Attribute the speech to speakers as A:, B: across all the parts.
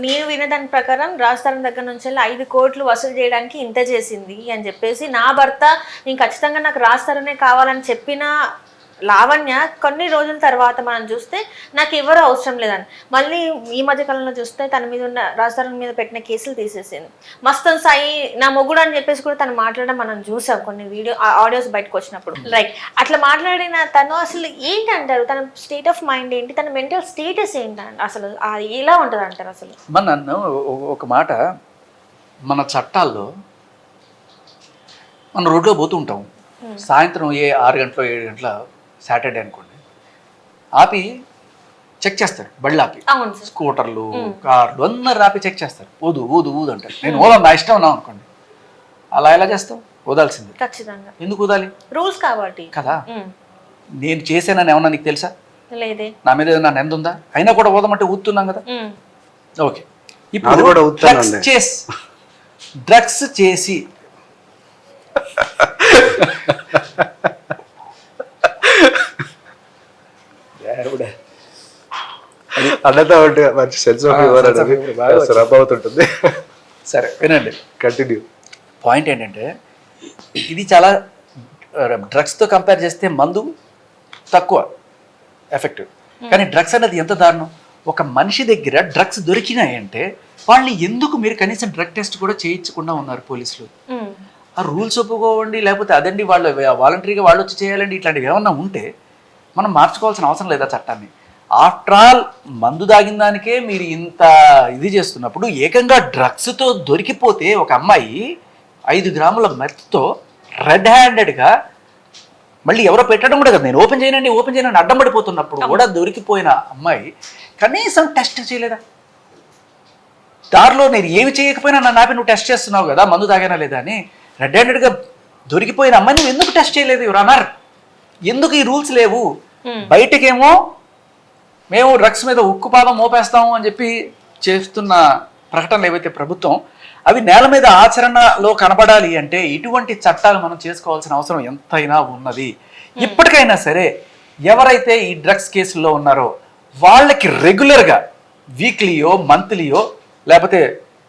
A: నేను విన్న దాని ప్రకారం రాజస్థానం దగ్గర నుంచి వెళ్ళి ఐదు కోట్లు వసూలు చేయడానికి ఇంత చేసింది అని చెప్పేసి నా భర్త నేను ఖచ్చితంగా నాకు రాజస్థానే కావాలని చెప్పిన లావణ్య కొన్ని రోజుల తర్వాత మనం చూస్తే నాకు ఎవరు అవసరం లేదని. మళ్ళీ ఈ మధ్య కాలంలో చూస్తే తన మీద ఉన్న రాజస్థాన్ మీద పెట్టిన కేసులు తీసేసింది. మస్తన్ సాయి నా మొగుడు అని చెప్పేసి కూడా తను మాట్లాడడం మనం చూసాం కొన్ని వీడియో ఆడియోస్ బయటకు వచ్చినప్పుడు. లైక్ అట్లా మాట్లాడిన తను అసలు ఏంటి అంటారు తన స్టేట్ ఆఫ్ మైండ్ ఏంటి? తన మెంటల్ స్టేటస్ ఏంటి అసలు ఎలా ఉంటుంది అంటారు అసలు?
B: మన ఒక మాట మన చట్టాల్లో మనం రోడ్లో పోతూ ఉంటాం. సాయంత్రం ఏ ఆరు గంటల ఏడు గంటల సాటర్డే అనుకోండి. ఆపి చెక్ చేస్తారు బళ్ళు ఆపి.
A: అవును సార్.
B: స్కూటర్లు కార్లు అందరు ఆపి చెక్ చేస్తారు. ఊదు ఊదు ఊదు అంటారు. నేను ఊదాను నా ఇష్టం ఉన్నాం అనుకోండి. అలా ఎలా చేస్తావు? ఊదాల్సింది
A: ఖచ్చితంగా.
B: ఎందుకు ఊదాలి
A: రూల్స్ కాబట్టి.
B: కదా. నేను చేశానని ఏమన్నా నీకు తెలుసా?
A: లేదే.
B: నా మీద ఏదైనా నింద ఉందా? అయినా కూడా ఊదమంటే ఊతున్నాం కదా. ఓకే.
C: నాది కూడా.
B: డ్రగ్స్ చేసి డ్రగ్స్ చేసి.
C: అన్నతో మంచి సెన్స్ ఆఫ్ హ్యూమర్ అనేది రబ్ అవుతుంటుంది.
B: సరే వినండి.
C: కంటిన్యూ
B: పాయింట్ ఏంటంటే ఇది చాలా డ్రగ్స్తో కంపేర్ చేస్తే మందు తక్కువ ఎఫెక్టివ్ కానీ డ్రగ్స్ అనేది ఎంత దారుణం? ఒక మనిషి దగ్గర డ్రగ్స్ దొరికినాయంటే వాళ్ళని ఎందుకు మీరు కనీసం డ్రగ్ టెస్ట్ కూడా చేయించకుండా ఉన్నారు పోలీసులు?
A: ఉమ్.
B: ఆ రూల్స్ ఒప్పుకోవండి లేకపోతే అదండి వాళ్ళు వాలంటరీగా వాళ్ళు వచ్చి చేయాలండి ఇట్లాంటివి ఏమన్నా ఉంటే మనం మార్చుకోవాల్సిన అవసరం లేదా చట్టాన్ని? ఆఫ్టర్ ఆల్ మందు దాగిన దానికే మీరు ఇంత ఇది చేస్తున్నప్పుడు ఏకంగా డ్రగ్స్తో దొరికిపోతే ఒక అమ్మాయి ఐదు గ్రాముల మెత్తో రెడ్ హ్యాండెడ్గా మళ్ళీ ఎవరో పెట్టడం కూడా కదా. నేను ఓపెన్ చేయనండి ఓపెన్ చేయనండి అడ్డం పడిపోతున్నప్పుడు కూడా దొరికిపోయిన అమ్మాయి కనీసం టెస్ట్ చేయలేదా? దారిలో నేను ఏమి చేయకపోయినా నన్ను ఆపి నువ్వు టెస్ట్ చేస్తున్నావు కదా మందు తాగానా లేదా అని రెడ్ హ్యాండెడ్గా దొరికిపోయిన అమ్మాయి నువ్వు ఎందుకు టెస్ట్ చేయలేదు యువర్ అన్నారు ఎందుకు ఈ రూల్స్ లేవు? బయటకేమో మేము డ్రగ్స్ మీద ఉక్కుపాదం మోపేస్తాము అని చెప్పి చేస్తున్న ప్రకటనలు ఏవైతే ప్రభుత్వం అవి నేల మీద ఆచరణలో కనబడాలి అంటే ఇటువంటి చట్టాలు మనం చేసుకోవాల్సిన అవసరం ఎంతైనా ఉన్నది. ఇప్పటికైనా సరే ఎవరైతే ఈ డ్రగ్స్ కేసుల్లో ఉన్నారో వాళ్ళకి రెగ్యులర్గా వీక్లీయో మంత్లీయో లేకపోతే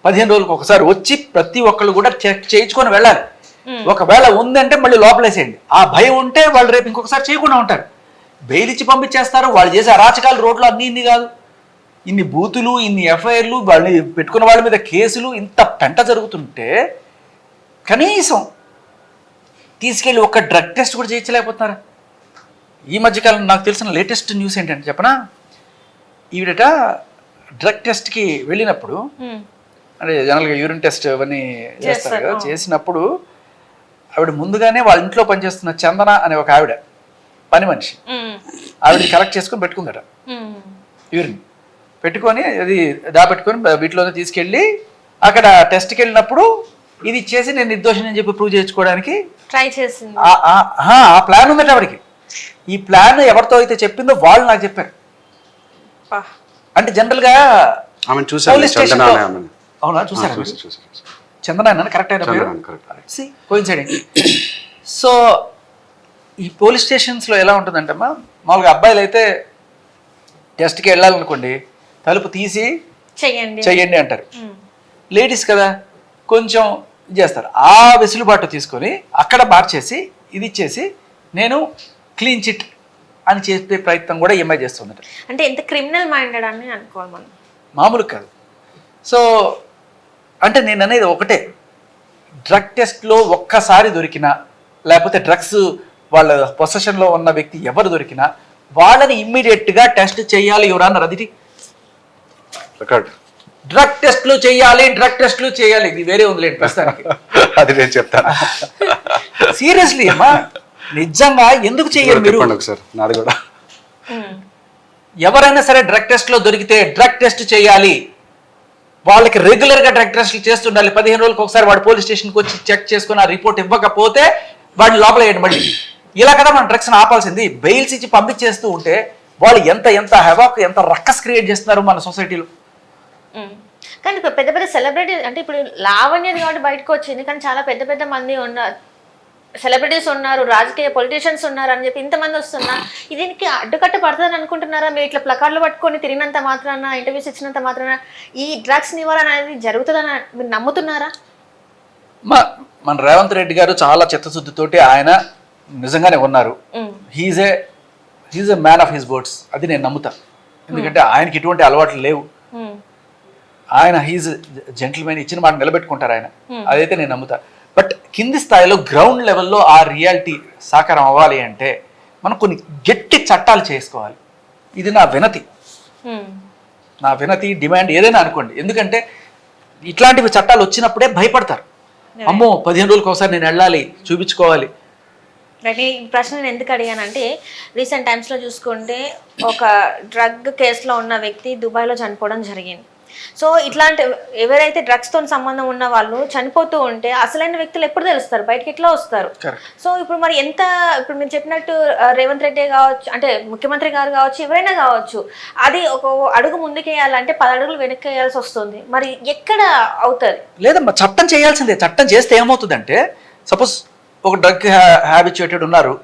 B: పదిహేను రోజులకు ఒకసారి వచ్చి ప్రతి ఒక్కళ్ళు కూడా చెక్ చేయించుకొని వెళ్ళాలి. ఒకవేళ ఉందంటే మళ్ళీ లోపలేసేయండి. ఆ భయం ఉంటే వాళ్ళు రేపు ఇంకొకసారి చేయకుండా ఉంటారు. బెయిల్ ఇచ్చి పంపించేస్తారు వాళ్ళు చేసే అరాచకాలు రోడ్లు అన్ని ఇన్ని కాదు ఇన్ని బూతులు ఇన్ని ఎఫ్ఐఆర్లు వాళ్ళని పెట్టుకున్న వాళ్ళ మీద కేసులు ఇంత పెంట జరుగుతుంటే కనీసం తీసుకెళ్ళి ఒక డ్రగ్ టెస్ట్ కూడా చేయించలేకపోతున్నారు ఈ మధ్యకాలం నాకు తెలిసిన లేటెస్ట్ న్యూస్ ఏంటంటే చెప్పనా ఈవిడట డ్రగ్ టెస్ట్కి వెళ్ళినప్పుడు. అంటే జనరల్గా యూరిన్ టెస్ట్ అవన్నీ చేస్తారు కదా. చేసినప్పుడు ఆవిడ ముందుగానే వాళ్ళ ఇంట్లో పనిచేస్తున్న చందన అనే ఒక ఆవిడ పని మనిషి.
A: ఉమ్.
B: ఆవిడని కలెక్ట్ చేసుకొని పెట్టుకుందట. యూరిన్. పెట్టుకొని అది దాపెట్టుకొని వీటిలోనే తీసుకెళ్ళి అక్కడ టెస్ట్కి వెళ్ళినప్పుడు ఇది ఇచ్చేసి నేను నిర్దోషిని అని చెప్పి ప్రూవ్ చేయించుకోవడానికి
A: ట్రై చేసింది.
B: ఆ- ప్లాన్ ఉందట ఆవిడకి. ఈ ప్లాన్ ఎవరితో అయితే చెప్పిందో వాళ్ళు నాకు చెప్పారు. అంటే
C: అనే ఆమెను
B: అవునా? చూసారా
C: చూసి? చూసి చూసి.
B: చందన కరెక్ట్ అయిన సో ఈ పోలీస్ స్టేషన్స్లో ఎలా ఉంటుందంటమ్మా? మామూలుగా అబ్బాయిలు అయితే టెస్ట్కి వెళ్ళాలనుకోండి తలుపు తీసి
A: చెయ్యండి.
B: చెయ్యండి అంటారు. లేడీస్ కదా కొంచెం చేస్తారు. ఆ వెసులుబాటు తీసుకొని అక్కడ మార్చేసి ఇది ఇచ్చేసి నేను క్లీన్ చిట్ అని చెప్పే ప్రయత్నం కూడా ఈఎంఐ చేస్తుందట.
A: అంటే ఎంత క్రిమినల్ మైండెడ్ అని అనుకోవాలి మనం.
B: మామూలు కాదు. సో అంటే నేను అనేది ఒకటే. డ్రగ్ టెస్ట్లో ఒక్కసారి దొరికినా లేకపోతే డ్రగ్స్ వాళ్ళ పొసెషన్లో ఉన్న వ్యక్తి ఎవరు దొరికినా వాళ్ళని ఇమ్మీడియట్గా టెస్ట్ చేయాలి ఎవరు అన్నారు? అది డ్రగ్ టెస్ట్లు చేయాలి డ్రగ్ టెస్ట్లు చేయాలి. ఇది వేరే ఉందిలేండి ప్రస్తుతానికి.
C: అది నేను చెప్తాను.
B: సీరియస్లీ అమ్మా. నిజంగా ఎందుకు చెయ్యరు మీరు?
C: ఒకసారి. నాది కూడా.
B: ఎవరైనా సరే డ్రగ్ టెస్ట్లో దొరికితే డ్రగ్ టెస్ట్ చేయాలి. వాళ్ళకి రెగ్యులర్గా డ్రగ్ టెస్ట్లు చేస్తుండాలి. పదిహేను రోజులకు ఒకసారి వాడు పోలీస్ స్టేషన్కి వచ్చి చెక్ చేసుకుని ఆ రిపోర్ట్ ఇవ్వకపోతే వాడిని లోపల వేయండి మళ్ళీ. ఇలా కదా మనం డ్రగ్స్ని ఆపాల్సింది. బెయిల్స్ ఇచ్చి పంపించేస్తూ ఉంటే వాళ్ళు ఎంత ఎంత హెవాక్ ఎంత రక్కస్ క్రియేట్ చేస్తున్నారు మన సొసైటీలో.
A: కానీ ఇప్పుడు పెద్ద పెద్ద సెలబ్రిటీ అంటే ఇప్పుడు లావణ్యది కాబట్టి బయటకు వచ్చింది కానీ చాలా పెద్ద పెద్ద మంది ఉన్న సెలబ్రిటీస్ ఉన్నారు రాజకీయ పొలిటీషియన్స్ ఉన్నారు అని చెప్పి ఇంతమంది వస్తున్నా దీనికి అడ్డుకట్ట పడుతుందని అనుకుంటున్నారా? మీరు ఇట్లా ప్లకార్డులు పట్టుకొని తిరిగినంత మాత్రాన ఇంటర్వ్యూస్ ఇచ్చినంత మాత్రాన ఈ డ్రగ్స్ నివారణ అనేది జరుగుతుందని మీరు నమ్ముతున్నారా?
B: మన రేవంత్ రెడ్డి గారు చాలా చిత్తశుద్ధితోటి ఆయన నిజంగానే ఉన్నారు. He's a he's a man of his words అది నేను నమ్ముతా. ఎందుకంటే ఆయనకి ఎటువంటి అలవాట్లు లేవు. ఆయన హీజ్ జెంటిల్మెన్ ఇచ్చిన మాట నిలబెట్టుకుంటారు ఆయన. అదైతే నేను నమ్ముతా. బట్ కింది స్థాయిలో గ్రౌండ్ లెవెల్లో ఆ రియాలిటీ సాకారం అవ్వాలి అంటే మనం కొన్ని గట్టి చట్టాలు చేసుకోవాలి. ఇది నా వినతి. నా వినతి డిమాండ్ ఏదైనా అనుకోండి. ఎందుకంటే ఇట్లాంటివి చట్టాలు వచ్చినప్పుడే భయపడతారు. అమ్మో పదిహేను రోజులకు ఒకసారి నేను వెళ్ళాలి చూపించుకోవాలి.
A: రైట్ ఈ ప్రశ్న నేను ఎందుకు అడిగానంటే రీసెంట్ టైమ్స్లో చూసుకుంటే ఒక డ్రగ్ కేసులో ఉన్న వ్యక్తి దుబాయ్లో చనిపోవడం జరిగింది. సో ఇట్లాంటి ఎవరైతే డ్రగ్స్తో సంబంధం ఉన్న వాళ్ళు చనిపోతూ ఉంటే అసలైన వ్యక్తులు ఎప్పుడు తెలుస్తారు? బయటకి ఎట్లా వస్తారు. సో ఇప్పుడు మరి ఎంత ఇప్పుడు మీరు చెప్పినట్టు రేవంత్ రెడ్డి కావచ్చు అంటే ముఖ్యమంత్రి గారు కావచ్చు ఎవరైనా కావచ్చు అది ఒక అడుగు ముందుకేయాలంటే పది అడుగులు వెనక్కి వేయాల్సి వస్తుంది. మరి ఎక్కడ అవుతుంది?
B: లేదమ్మా చట్టం చేయాల్సిందే. చట్టం చేస్తే ఏమవుతుందంటే సపోజ్ ఒక డ్రగ్ హ్యాబిచుయేటెడ్ ఉన్నారు.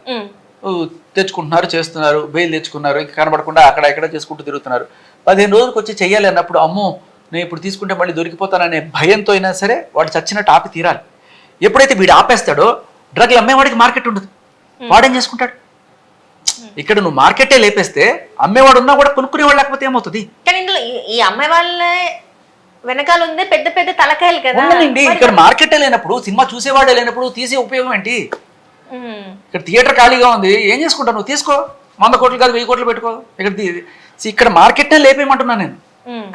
B: తెచ్చుకుంటున్నారు చేస్తున్నారు బెయిల్ తెచ్చుకున్నారు ఇంకా కనబడకుండా అక్కడ ఇక్కడ చేసుకుంటూ తిరుగుతున్నారు. పదిహేను రోజులకు వచ్చి చెయ్యాలి అన్నప్పుడు అమ్మో నేను ఇప్పుడు తీసుకుంటే మళ్ళీ దొరికిపోతాననే భయంతో అయినా సరే వాడు చచ్చినట్టు ఆపి తీరాలి. ఎప్పుడైతే వీడు ఆపేస్తాడో డ్రగ్లు అమ్మేవాడికి మార్కెట్ ఉండదు. వాడేం చేసుకుంటాడు? ఇక్కడ నువ్వు మార్కెటే లేపేస్తే అమ్మేవాడు ఉన్నా కూడా కొనుక్కునేవాడు లేకపోతే ఏమవుతుంది?
A: కానీ ఇందులో ఈ- అమ్మాయి వాళ్ళే వెనకాల ఉంది పెద్ద పెద్ద తలకాయలు కదా.
B: ఇక్కడ మార్కెటే లేనప్పుడు సినిమా చూసేవాడే లేనప్పుడు తీసే ఉపయోగం ఏంటి? ఇక్కడ థియేటర్ ఖాళీగా ఉంది ఏం చేసుకుంటావు నువ్వు? తీసుకో. వంద కోట్లు కాదు వెయ్యి కోట్లు పెట్టుకో. ఇక్కడ ఇక్కడ మార్కెట్నే లేపేయమంటున్నాను నేను.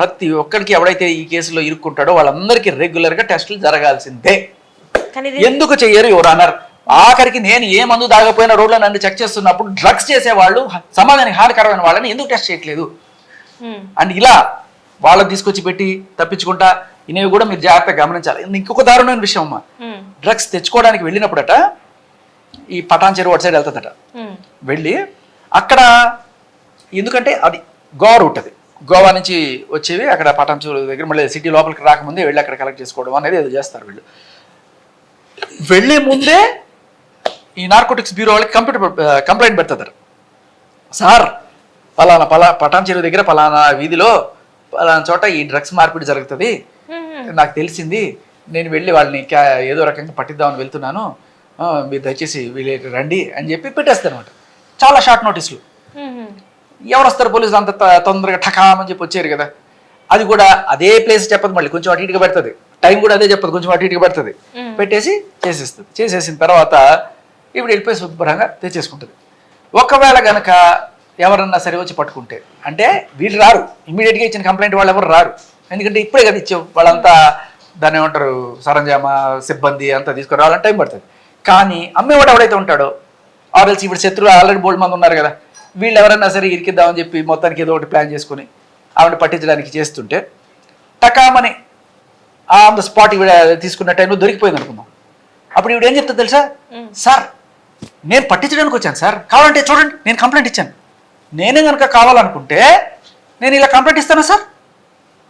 B: ప్రతి ఒక్కరికి ఎవడైతే ఈ కేసులో ఇరుక్కుంటాడో వాళ్ళందరికీ రెగ్యులర్గా టెస్టులు జరగాల్సిందే. ఎందుకు చెయ్యరు ఎవరు అన్నారు ఆఖరికి నేను ఏ మందు దాగపోయిన రోడ్లో నన్ను చెక్ చేస్తున్నప్పుడు డ్రగ్స్ చేసేవాళ్ళు సమాజానికి హానికరమైన వాళ్ళని ఎందుకు టెస్ట్ చేయట్లేదు? అండ్ ఇలా వాళ్ళని తీసుకొచ్చి పెట్టి తప్పించుకుంటా ఇనేవి కూడా మీరు జాగ్రత్తగా గమనించాలి. ఇంకొక దారుణమైన విషయం అమ్మా. డ్రగ్స్ తెచ్చుకోవడానికి వెళ్ళినప్పుడట ఈ పటాన్ చెరువు అటు సైడ్ వెళ్తుందట. వెళ్ళి అక్కడ ఎందుకంటే అది గోవా రూట్ అది. గోవా నుంచి వచ్చేవి అక్కడ పటాన్ చెరువు దగ్గర మళ్ళీ సిటీ లోపలికి రాకముందే వెళ్ళి అక్కడ కలెక్ట్ చేసుకోవడం అనేది ఏదో చేస్తారు వీళ్ళు. వెళ్ళే ముందే ఈ నార్కోటిక్స్ బ్యూరో వాళ్ళకి కంప్యూటర్ కంప్లైంట్ పెడతారు సార్ పలానా పలా పటాన్ చెరువు దగ్గర పలానా వీధిలో పలానా చోట ఈ డ్రగ్స్ మార్పిడి జరుగుతుంది. నాకు తెలిసింది. నేను వెళ్ళి వాళ్ళని ఏదో రకంగా పట్టిద్దామని వెళ్తున్నాను. మీరు దయచేసి వీళ్ళు రండి అని చెప్పి పెట్టేస్తారు అనమాట చాలా షార్ట్ నోటీసులు. ఎవరు వస్తారు పోలీసులు అంత తొందరగా ఠకామని చెప్పి వచ్చారు కదా. అది కూడా అదే ప్లేస్ చెప్పదు మళ్ళీ కొంచెం అటు ఇటుగా పెడుతుంది. టైం కూడా అదే చెప్పదు కొంచెం అటు ఇటుగా పెడుతుంది. పెట్టేసి చేసేస్తుంది. చేసేసిన తర్వాత ఇప్పుడు వెళ్ళిపోయి శుభ్రంగా తెచ్చేసుకుంటుంది. ఒకవేళ గనక ఎవరన్నా సరే వచ్చి పట్టుకుంటే. అంటే వీళ్ళు రారు. ఇమీడియట్గా ఇచ్చిన కంప్లైంట్ వాళ్ళు ఎవరు రారు. ఎందుకంటే ఇప్పుడే కదా ఇచ్చావు వాళ్ళంతా దాన్ని ఏమంటారు సరంజామా సిబ్బంది అంతా తీసుకురావాలని టైం పడుతుంది. కానీ అమ్మేవాడు ఎవడైతే ఉంటాడో ఆర్ఎల్స్ ఇప్పుడు శత్రువులు ఆల్రెడీ బోల్డ్ మంది ఉన్నారు కదా వీళ్ళు ఎవరైనా సరే ఇరికిద్దామని చెప్పి మొత్తానికి ఏదో ఒకటి ప్లాన్ చేసుకుని ఆవిడ పట్టించడానికి చేస్తుంటే టకామని ఆన్ ద స్పాట్ ఈవిడ తీసుకున్న టైంలో దొరికిపోయింది అనుకుందాం. అప్పుడు ఈవిడ ఏం చెప్తుంది తెలుసా? సార్ నేను పట్టించడానికి వచ్చాను సార్. కావాలంటే చూడండి నేను కంప్లైంట్ ఇచ్చాను. నేనే కనుక కావాలనుకుంటే నేను ఇలా కంప్లైంట్ ఇస్తానా సార్?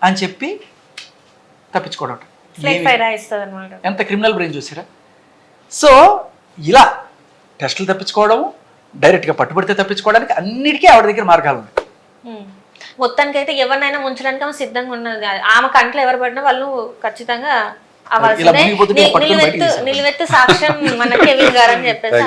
B: అని చెప్పి తప్పించుకోవడం. ఎంత క్రిమినల్ బ్రెయిన్ చూసారా? సో ఇలా టెస్టులు తప్పించుకోవడం డైరెక్ట్గా పట్టుబడితే తప్పించుకోవడానికి అన్నిటికీ ఆవిడ దగ్గర మార్గాలు ఉన్నాయి.
A: మొత్తానికి అయితే ఎవరినైనా ముంచడానికి ఆమె సిద్ధంగా ఉన్నది ఆమె కంట్లో ఎవరు పడినా వాళ్ళు ఖచ్చితంగా నిలువెత్తు సాక్ష్యం మన కెవిన్ గారు అని చెప్పేసి